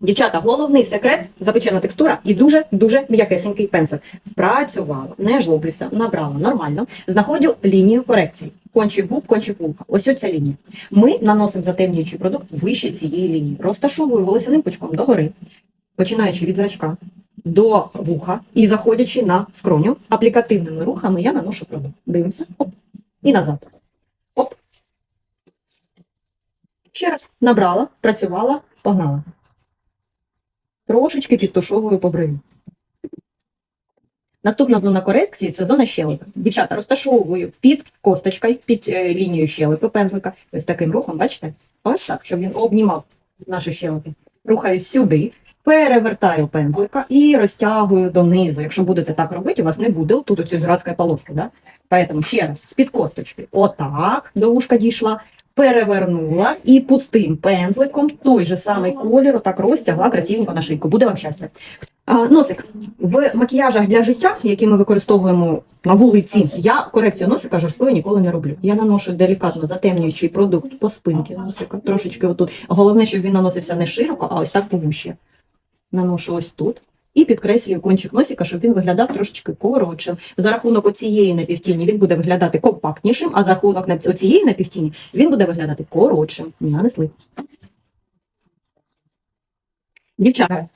Дівчата, головний секрет запечена текстура і дуже дуже м'якесенький пензлик. Впрацювала, не жлоблюся, набрала нормально. Знаходжу лінію корекції. Кончик губ, кончик вулка. Ось оця лінія. Ми наносимо затемнюючий продукт вище цієї лінії. Розташовую волосяним пучком догори, починаючи від зрачка до вуха і заходячи на скроню, аплікативними рухами я наношу продукт. Дивимося. Оп. І назад. Оп. Ще раз. Набрала, працювала, погнала. Трошечки підтушовую по брові. Наступна зона корекції це зона щелепи. Дівчата, розташовую під косточкою, під е, лінією щелепи пензлика. Ось таким рухом, бачите? Ось так, щоб він обнімав наші щелепи. Рухаю сюди, перевертаю пензлика і розтягую донизу. Якщо будете так робити, у вас не буде тут оцієї градської полоски. Да? Поэтому ще раз, з-під косточки. Отак, до ушка дійшла, перевернула і пустим пензликом той же самий колір, отак розтягла красивенько на шийку. Буде вам щастя. А, носик. В макіяжах для життя, які ми використовуємо на вулиці, я корекцію носика жорсткою ніколи не роблю. Я наношу делікатно затемнюючий продукт по спинці носика, трошечки отут. Головне, щоб він наносився не широко, а ось так повуще. Наношу ось тут. І підкреслюю кончик носика, щоб він виглядав трошечки коротшим. За рахунок оцієї напівтіні він буде виглядати компактнішим, а за рахунок оцієї напівтіні він буде виглядати коротшим. Нанесли. Дівчата,